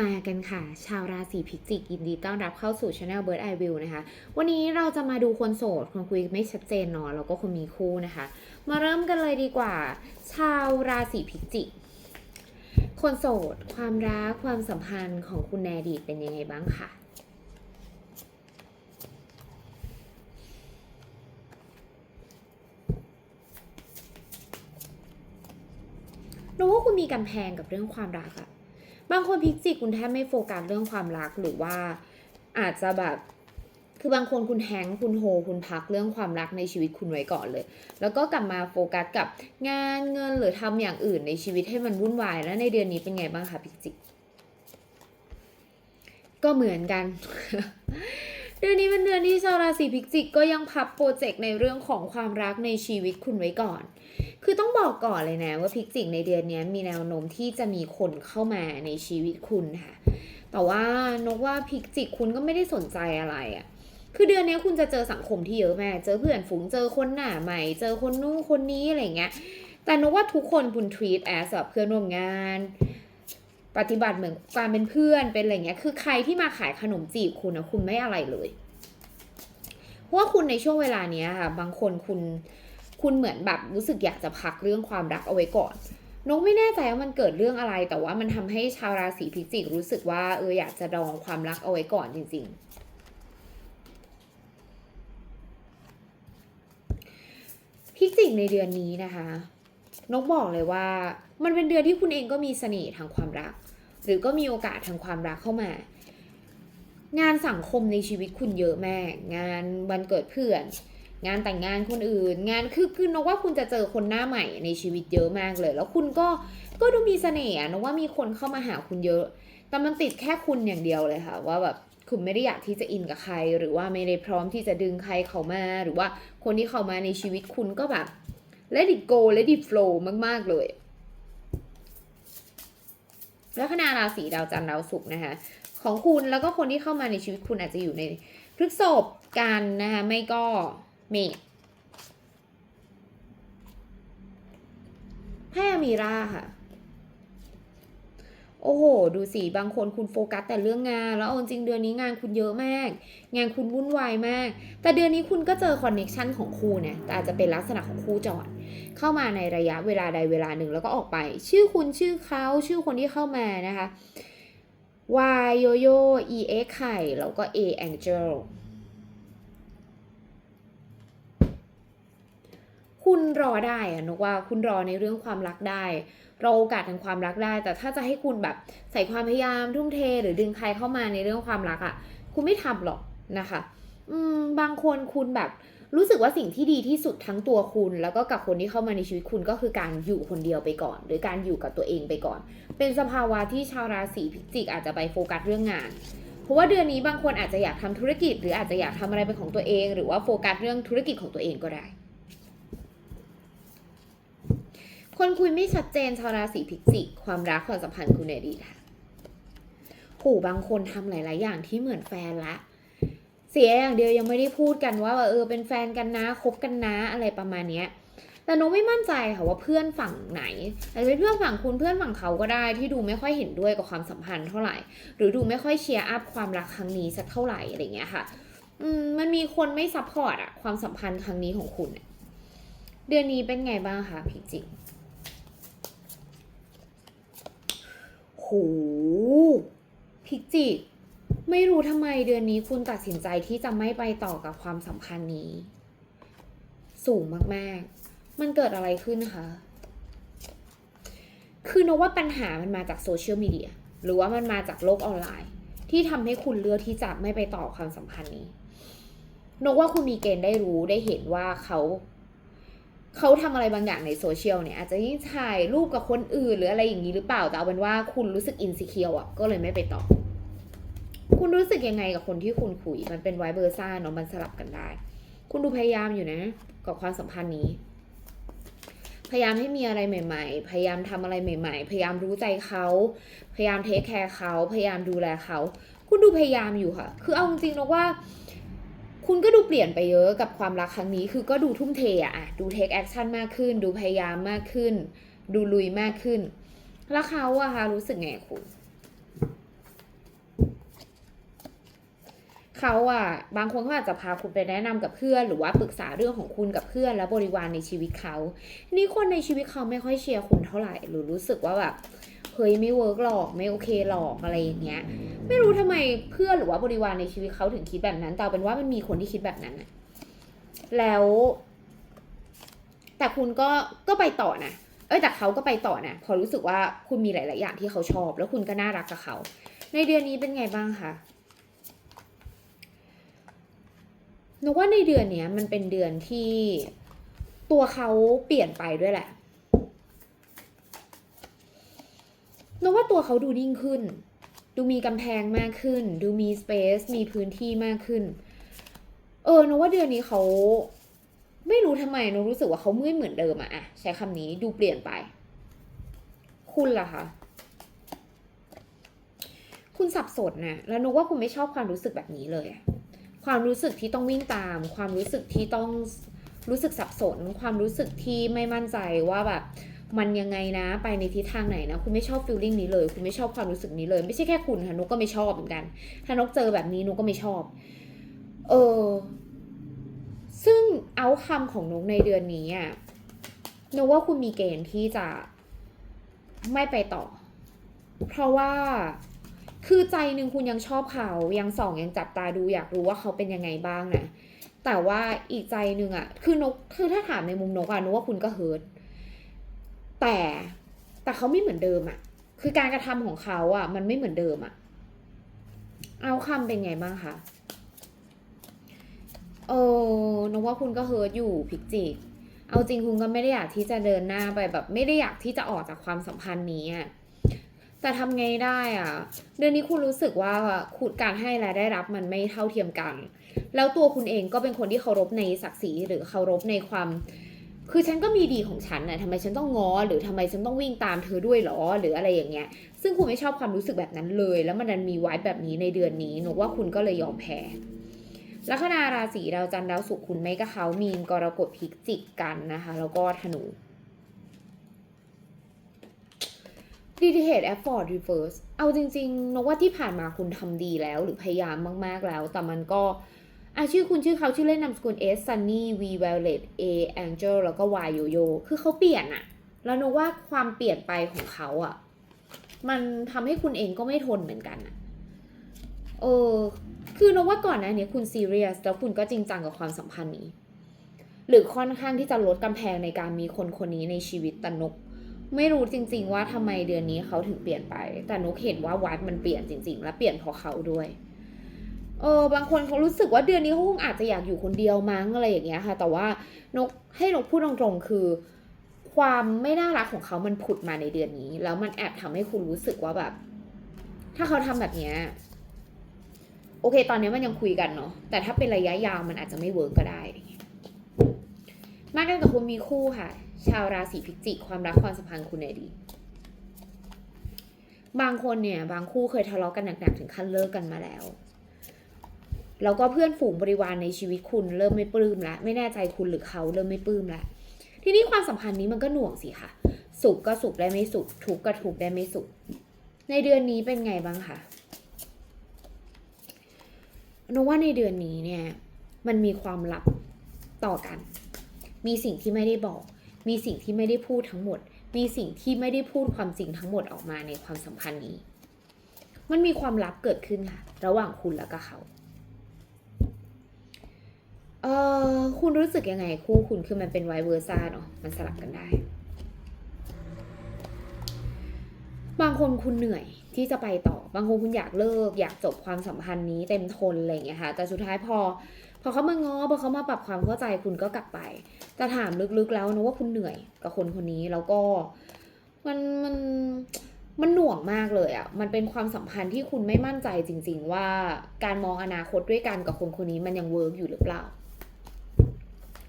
มากันค่ะ ชาวราศีพิจิกยินดีต้อนรับเข้าสู่ช anel Bird Eye View นะคะ วันนี้เราจะมาดูคนโสดคนคุยไม่ชัดเจนเนาะแล้วก็คนมีคู่นะคะ มาเริ่มกันเลยดีกว่า ชาวราศีพิจิก คนโสด ความรักความสัมพันธ์ของคุณในดีเป็นยังไงบ้างค่ะรู้ว่าคุณมีกำแพงกับเรื่องความรักอะ บางคนพิจิกคุณแทบไม่โฟกัสเรื่องความรักหรือว่าอาจจะแบบคือบางคนคุณแฮงคุณโฮ คุณพักเรื่องความรักในชีวิตคุณไว้ก่อนเลย แล้วก็กลับมาโฟกัสกับงานเงินหรือทำอย่างอื่นในชีวิตให้มันวุ่นวาย แล้วในเดือนนี้เป็นไงบ้างคะพิจิก ก็เหมือนกัน เดือนนี้เป็นเดือนที่ชาวราศีพิจิกก็ยังพับโปรเจกต์ในเรื่องของความรักในชีวิตคุณไว้ก่อน คือต้องบอกก่อนเลยนะว่าพิกจิกในเดือนนี้มีแนวโน้มที่จะมีคนเข้ามาในชีวิตคุณค่ะ แต่ว่านกว่าพิกจิกคุณก็ไม่ได้สนใจอะไรอะ่ะ คือเดือนนี้คุณจะเจอสังคมที่เยอะแม่เจอเพื่อนฝูงเจอคนหน้าใหม่ เจอคนนู้นคนนี้อะไรเงี้ย แต่นกว่าทุกคนคุณ treat as แบบเพื่อนร่วมงานปฏิบัติเหมือนการเป็นเพื่อนเป็นอะไรเงี้ย คือใครที่มาขายขนมจีบคุณนะคุณไม่อะไรเลย เพราะว่าคุณในช่วงเวลาเนี้ยค่ะ บางคนคุณ คุณเหมือนแบบรู้สึกอยากจะพักเรื่องความรักเอาไว้ก่อนนกไม่แน่ใจว่ามันเกิดเรื่องอะไร แต่ว่ามันทำให้ชาวราศีพิจิกรู้สึกว่าเอออยากจะดองความรักเอาไว้ก่อนจริง ๆพิจิกในเดือนนี้นะคะ นกบอกเลยว่ามันเป็นเดือนที่คุณเองก็มีเสน่ห์ทางความรัก หรือก็มีโอกาสทางความรักเข้ามา งานสังคมในชีวิตคุณเยอะแม่งานวันเกิดเพื่อน งานแต่งงานคนอื่น งานคือคือนกว่าคุณจะเจอคนหน้าใหม่ในชีวิตเยอะมากเลย แล้วคุณก็ก็ดูมีเสน่ห์นกว่ามีคนเข้ามาหาคุณเยอะ แต่มันติดแค่คุณอย่างเดียวเลยค่ะ ว่าแบบคุณไม่ได้อยากที่จะอินกับใคร หรือว่าไม่ได้พร้อมที่จะดึงใครเข้ามา หรือว่าคนที่เข้ามาในชีวิตคุณก็แบบ let it go let it flow มาก ๆ เลยแล้วคณะราศีดาวจันทร์ดาวศุกร์นะคะของคุณแล้วก็คนที่เข้ามาในชีวิตคุณอาจจะอยู่ในพฤกษบกันนะคะไม่ก็ มษไพ่อมีราค่ะ โอ้โห ดูสิ บางคนคุณโฟกัสแต่เรื่องงาน แล้วเอาจริงเดือนนี้งานคุณเยอะมาก งานคุณวุ่นวายมาก แต่เดือนนี้คุณก็เจอคอนเน็ชันของคู่เนี่ยแต่อาจจะเป็นลักษณะของคู่จอด เข้ามาในระยะเวลาใดเวลาหนึ่งแล้วก็ออกไป ชื่อคุณชื่อเขาชื่อคนที่เข้ามานะคะ Y โยโย่ E X ไข่แล้วก็ A Angel คุณรอได้อะนกว่าคุณรอในเรื่องความรักได้ รอโอกาสทางความรักได้ แต่ถ้าจะให้คุณแบบใส่ความพยายามทุ่มเท หรือดึงใครเข้ามาในเรื่องความรักอะ่ะ คุณไม่ทำหรอกนะคะ อืมบางคนคุณแบบรู้สึกว่าสิ่งที่ดีที่สุดทั้งตัวคุณ แล้วก็กับคนที่เข้ามาในชีวิตคุณก็คือการอยู่คนเดียวไปก่อน หรือการอยู่กับตัวเองไปก่อน เป็นสภาวะที่ชาวราศีพิจิกอาจจะไปโฟกัสเรื่องงาน เพราะว่าเดือนนี้บางคนอาจจะอยากทำธุรกิจ หรืออาจจะอยากทำอะไรเป็นของตัวเอง หรือว่าโฟกัสเรื่องธุรกิจของตัวเองก็ได้ คนคุยไม่ชัดเจนชาวราศีพิจิกความรักความสัมพันธ์คุณในอดีตค่ะโหบางคนทำหลาย ๆ อย่างที่เหมือนแฟนละ เสียอย่างเดียวยังไม่ได้พูดกันว่าเออเป็นแฟนกันนะคบกันนะอะไรประมาณเนี้ยแต่น้องไม่มั่นใจค่ะว่าเพื่อนฝั่งไหนอาจจะเป็นเพื่อนฝั่งคุณเพื่อนฝั่งเขาก็ได้ที่ดูไม่ค่อยเห็นด้วยกับความสัมพันธ์เท่าไหร่ หรือดูไม่ค่อยเชียร์อัพความรักครั้งนี้สักเท่าไหร่อะไรเงี้ยค่ะ อืมมันมีคนไม่ซัพพอร์ตอะความสัมพันธ์ครั้งนี้ของคุณ เดือนนี้เป็นไงบ้างคะพี่จิงโห พิจิก ไม่รู้ทำไมเดือนนี้คุณตัดสินใจที่จะไม่ไปต่อกับความสัมพันธ์นี้ สูงมากๆ มันเกิดอะไรขึ้นคะ คือนว่าปัญหามันมาจากโซเชียลมีเดียหรือว่ามันมาจากโลกออนไลน์ ที่ทำให้คุณเลือกที่จะไม่ไปต่อความสัมพันธ์นี้นกว่าคุณมีเกณฑ์ได้รู้ได้เห็นว่าเขา เขาทำอะไรบางอย่างในโซเชียลเนี่ยอาจจะยิ่งถ่ายรูปกับคนอื่น หรืออะไรอย่างนี้หรือเปล่า แต่เอาเป็นว่าคุณรู้สึกอินสิเคียวอะก็เลยไม่ไปต่อคุณรู้สึกยังไงกับคนที่คุณคุย มันเป็นไวเบอร์ซ่าเนาะมันสลับกันได้ คุณดูพยายามอยู่นะ กับความสัมพันธ์นี้ พยายามให้มีอะไรใหม่ ๆ พยายามทำอะไรใหม่ ๆ พยายามรู้ใจเขาพยายามเทคแคร์เขาพยายามดูแลเขาคุณดูพยายามอยู่ค่ะ คือเอาจริงๆนะว่า คุณก็ดูเปลี่ยนไปเยอะกับความรักครั้งนี้ คือก็ดูทุ่มเทอะดูเทคแอคชั่นมากขึ้น ดูพยายามมากขึ้น ดูลุยมากขึ้น แล้วเขาอะคะรู้สึกไงคุณเขาอะบางคนเขาอาจจะพาคุณไปแนะนำกับเพื่อน หรือว่าปรึกษาเรื่องของคุณกับเพื่อน และบริวารในชีวิตเขา นี่คนในชีวิตเขาไม่ค่อยเชียร์คุณเท่าไหร่ หรือรู้สึกว่าแบบ เฮ้ยไม่เวิร์กหรอกไม่โอเคหรอกอะไรอย่างเงี้ย ไม่รู้ทำไมเพื่อนหรือว่าบริวารในชีวิตเขาถึงคิดแบบนั้นแต่เอาเป็นว่ามันมีคนที่คิดแบบนั้นนะแล้ว แต่คุณก็ก็ไปต่อนะเอ้ยแต่เขาก็ไปต่อนะพอรู้สึกว่าคุณมีหลาย ๆ อย่างที่เขาชอบ แล้วคุณก็น่ารักกับเขา ในเดือนนี้เป็นไงบ้างคะนกว่าในเดือนเนี้ยมันเป็นเดือนที่ตัวเขาเปลี่ยนไปด้วยแหละ นกว่าตัวเขาดูนิ่งขึ้น ดูมีกำแพงมากขึ้น ดูมีสเปซมีพื้นที่มากขึ้น เออนกว่าเดือนนี้เขา ไม่รู้ทำไมนกรู้สึกว่าเขาไม่เหมือนเดิมอะอะใช้คำนี้ดูเปลี่ยนไป คุณล่ะคะคุณสับสนนะแล้วนกว่าคุณไม่ชอบความรู้สึกแบบนี้เลย ความรู้สึกที่ต้องวิ่งตาม ความรู้สึกที่ต้องรู้สึกสับสน ความรู้สึกที่ไม่มั่นใจว่าแบบ มันยังไงนะ ไปในทิศทางไหนนะ คุณไม่ชอบฟีลลิ่งนี้เลย คุณไม่ชอบความรู้สึกนี้เลย ไม่ใช่แค่คุณค่ะนกก็ไม่ชอบเหมือนกัน ถ้านกเจอแบบนี้นกก็ไม่ชอบ เออ ซึ่งเอาคำของนกในเดือนนี้อะนกว่าคุณมีเกณฑ์ที่จะไม่ไปต่อ เพราะว่าคือใจหนึ่งคุณยังชอบเขา ยังส่องยังจับตาดูอยากรู้ว่าเขาเป็นยังไงบ้างนะแต่ว่าอีกใจหนึ่งอะคือนกคือถ้าถามในมุมนกอะนกว่าคุณก็เฮิร์ต แต่แต่เขาไม่เหมือนเดิมอะคือการกระทำของเขาอะมันไม่เหมือนเดิมอะเอาคำเป็นไงบ้างคะเออนกว่าคุณก็เฮิร์ตอยู่พิกจิกเอาจริงคุณก็ไม่ได้อยากที่จะเดินหน้าไปแบบ ไม่ได้อยากที่จะออกจากความสัมพันธ์นี้อะแต่ทำไงได้อะเดือนนี้คุณรู้สึกว่าคุณการให้และได้รับมันไม่เท่าเทียมกัน แล้วตัวคุณเองก็เป็นคนที่เคารพในศักดิ์ศรีหรือเคารพในความ คือฉันก็มีดีของฉันนะทำไมฉันต้องง้อหรือทำไมฉันต้องวิ่งตามเธอด้วยหรอหรืออะไรอย่างเงี้ย ซึ่งคุณไม่ชอบความรู้สึกแบบนั้นเลย แล้วมันดันมีไว้แบบนี้ในเดือนนี้นกว่าคุณก็เลยยอมแพ้ลัคนาราศีดาวจันทร์ดาวศุกร์คุณไม่กับเขามีนกรกฎพิกจิกกันนะคะ แล้วก็ธนู d d h a t effort reverse เอาจริงๆนกว่าที่ผ่านมาคุณทำดีแล้วหรือพยายามมากๆแล้ว แต่มันก็ อาชื่อคุณชื่อเขาชื่อเล่นนามสกุล S Sunny V Violet A Angel แล้วก็ Y Yo Yo คือเขาเปลี่ยนอะแล้วนกว่าความเปลี่ยนไปของเขาอะมันทำให้คุณเองก็ไม่ทนเหมือนกันอะเออ คือนกว่าก่อนนะเนี่ยคุณซีเรียสแล้วคุณก็จริงจังกับความสัมพันธ์นี้ หรือค่อนข้างที่จะลดกำแพงในการมีคนคนนี้ในชีวิตแต่นกไม่รู้จริง ๆ ว่าทำไมเดือนนี้เขาถึงเปลี่ยนไป แต่นุกเห็นว่าวัดมันเปลี่ยนจริง ๆ และเปลี่ยนเพราะเขาด้วย เออบางคนเขารู้สึกว่าเดือนนี้เขาคงอาจจะอยากอยู่คนเดียวมั้งอะไรอย่างเงี้ยค่ะ แต่ว่านกให้นกพูดตรงๆคือ ความไม่น่ารักของเขามันผุดมาในเดือนนี้ แล้วมันแอบทำให้คุณรู้สึกว่าแบบ ถ้าเขาทำแบบเนี้ยโอเค ตอนนี้มันยังคุยกันเนาะแต่ถ้าเป็นระยะยาวมันอาจจะไม่เวิร์กก็ได้ มากันกับคุณมีคู่ค่ะ ชาวราศีพิจิกความรักความสัมพันธ์คุณในอดี บางคนเนี่ย บางคู่เคยทะเลาะกันหนักๆถึงขั้นเลิกกันมาแล้ว แล้วก็เพื่อนฝูงบริวารในชีวิตคุณเริ่มไม่ปลื้มละไม่แน่ใจคุณหรือเขาเริ่มไม่ปลื้มละทีนี้ความสัมพันธ์นี้มันก็หน่วงสิค่ะสุขก็สุขได้ไม่สุขทุกข์ก็ทุกข์ได้ไม่สุข ในเดือนนี้เป็นไงบ้างคะนกว่าในเดือนนี้เนี่ยมันมีความลับต่อกัน มีสิ่งที่ไม่ได้บอก มีสิ่งที่ไม่ได้พูดทั้งหมด มีสิ่งที่ไม่ได้พูดความจริงทั้งหมดออกมาในความสัมพันธ์นี้ มันมีความลับเกิดขึ้นค่ะ ระหว่างคุณแล้วก็เขา เออคุณรู้สึกยังไงคู่คุณคือมันเป็นไวเวอร์ซ่าเนาะมันสลับกันได้ บางคนคุณเหนื่อยที่จะไปต่อ บางคนคุณอยากเลิก อยากจบความสัมพันธ์นี้เต็มทนอะไรอย่างเงี้ยค่ะ แต่สุดท้ายพอ พอเขามาง้อพอเขามาปรับความเข้าใจคุณก็กลับไปแต่ถามลึกๆแล้วนะว่าคุณเหนื่อยกับคนคนนี้แล้วก็มันมันมันหน่วงมากเลยอะ่ะ มันเป็นความสัมพันธ์ที่คุณไม่มั่นใจจริง ๆ ว่าการมองอนาคตด้วยกันกับคนคนนี้มันยังเวิร์กอยู่หรือเปล่า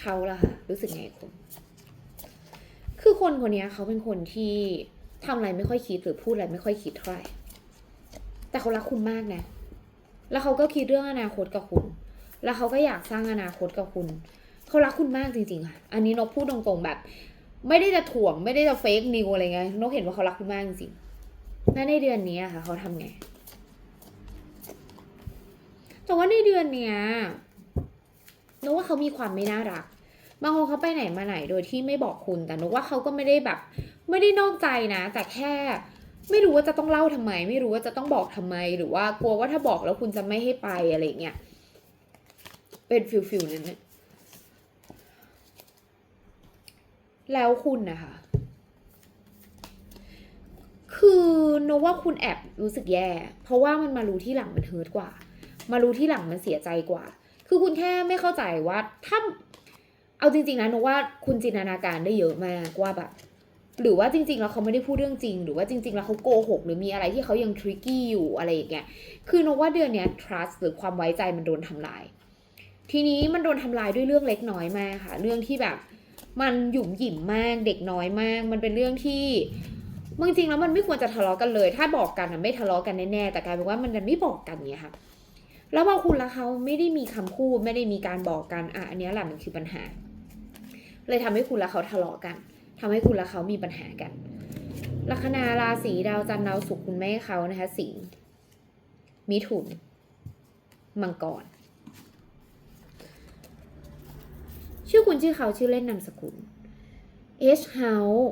เขาล่ะค่ะรู้สึกไงคุณคือคนคนนี้เขาเป็นคนที่ทำอะไรไม่ค่อยคิดหรือพูดอะไรไม่ค่อยคิดเท่าไหร่แต่เขารักคุณมากนะ แล้วเขาก็คิดเรื่องอนาคตกับคุณ แล้วเขาก็อยากสร้างอนาคตกับคุณ เขารักคุณมากจริงๆค่ะ อันนี้นกพูดตรงๆแบบ ไม่ได้จะถ่วงไม่ได้จะเฟกนิวอะไรเงี้ยนกเห็นว่าเขารักคุณมากจริงๆและในเดือนนี้ค่ะ เขาทำไง แต่ว่าในเดือนเนี้ย นึกว่าเขามีความไม่น่ารัก บางคนเขาไปไหนมาไหนโดยที่ไม่บอกคุณ แต่นึกว่าเขาก็ไม่ได้แบบ ไม่ได้นอกใจนะ แต่แค่ ไม่รู้ว่าจะต้องเล่าทำไม ไม่รู้ว่าจะต้องบอกทำไม หรือว่ากลัวว่าถ้าบอกแล้วคุณจะไม่ให้ไปอะไรเงี้ย เป็นฟิลฟิลนั้นแล้วคุณนะคะ คือนกว่าคุณแอบรู้สึกแย่ เพราะว่ามันมารู้ที่หลังมันเฮิร์ตกว่า มารู้ที่หลังมันเสียใจกว่า คือคุณแค่ไม่เข้าใจว่าถ้าเอาจริง ๆนะนกว่าคุณจินตนาการได้เยอะมากว่าแบบหรือว่าจริง ๆ แล้วเขาไม่ได้พูดเรื่องจริง หรือว่าจริง ๆ แล้วเขาโกหกหรือมีอะไรที่เขายังทริกกี้อยู่อะไรอย่างเงี้ยคือนกว่าเดือนเนี้ย trust หรือความไว้ใจมันโดนทำลาย ทีนี้มันโดนทำลายด้วยเรื่องเล็กน้อยมากค่ะ เรื่องที่แบบ มันหยุ่มหยิมมากเด็กน้อยมาก มันเป็นเรื่องที่บางจริงแล้วมันไม่ควรจะทะเลาะกันเลย ถ้าบอกกันอะไม่ทะเลาะกันแน่ๆแต่กลายเป็นว่ามันไม่บอกกันเนี่ยค่ะ แล้วพอคุณและเขาไม่ได้มีคำพูดไม่ได้มีการบอกกันอะอันนี้แหละมันคือปัญหา เลยทำให้คุณและเขาทะเลาะกันทำให้คุณและเขามีปัญหากัน ลัคนาราศีดาวจันทร์ดาวศุกร์คุณแม่เขานะคะสิงห์มิถุน มังกร ชื่อคุณชื่อเขาชื่อเล่นนามสกุล H House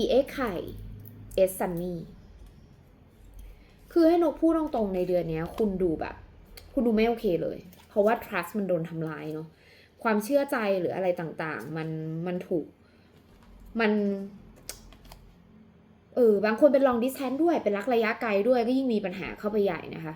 E X ไข่ S Sunny คือให้นกพูดตรงๆในเดือนนี้คุณดูแบบ คุณดูไม่โอเคเลย เพราะว่า trust มันโดนทำลายเนาะความเชื่อใจหรืออะไรต่างๆ มันมันถูกมันเออบางคนเป็น long distance ด้วยเป็นรักระยะไกลด้วยก็ยิ่งมีปัญหาเข้าไปใหญ่นะคะ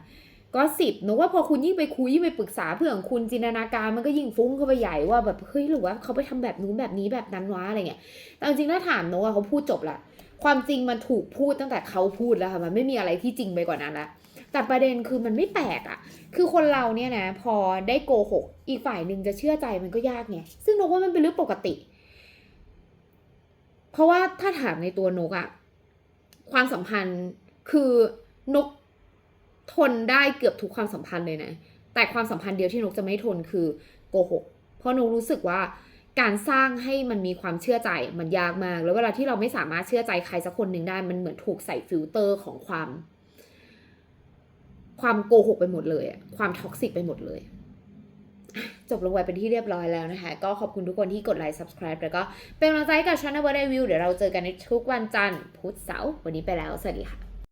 ก็สิบนึกว่าพอคุณยิ่งไปคุยยิ่งไปปรึกษาเพื่อนของคุณจินตนาการมันก็ยิ่งฟุ้งเข้าไปใหญ่ว่าแบบเฮ้ยหรือว่าเขาไปทำแบบนู้นแบบนี้แบบนั้นวะอะไรเงี้ยแต่จริงๆถ้าถามโนว่าเขาพูดจบละความจริงมันถูกพูดตั้งแต่เขาพูดแล้วค่ะมันไม่มีอะไรที่จริงไปกว่านั้นละ แต่ประเด็นคือมันไม่แปลกอะคือคนเราเนี่ยนะ พอได้โกหก อีกฝ่ายหนึ่งจะเชื่อใจมันก็ยากไงซึ่งนกว่ามันเป็นเรื่องปกติ เพราะว่าถ้าถามในตัวนกอะความสัมพันธ์คือนกทนได้เกือบทุกความสัมพันธ์เลยนะ แต่ความสัมพันธ์เดียวที่นกจะไม่ทนคือโกหก เพราะนกรู้สึกว่าการสร้างให้มันมีความเชื่อใจมันยากมาก แล้วเวลาที่เราไม่สามารถเชื่อใจใครสักคนหนึ่งได้ มันเหมือนถูกใส่ฟิลเตอร์ของความ ความโกหกไปหมดเลยอะความท็อกซิกไปหมดเลย จบลงไปเป็นที่เรียบร้อยแล้วนะคะ ก็ขอบคุณทุกคนที่กดไลค์ subscribe แล้วก็เป็นกำลังใจกับช่อง Never Day View เดี๋ยวเราเจอกันในทุกวันจันทร์พุธเสาร์วันนี้ไปแล้ว สวัสดีค่ะ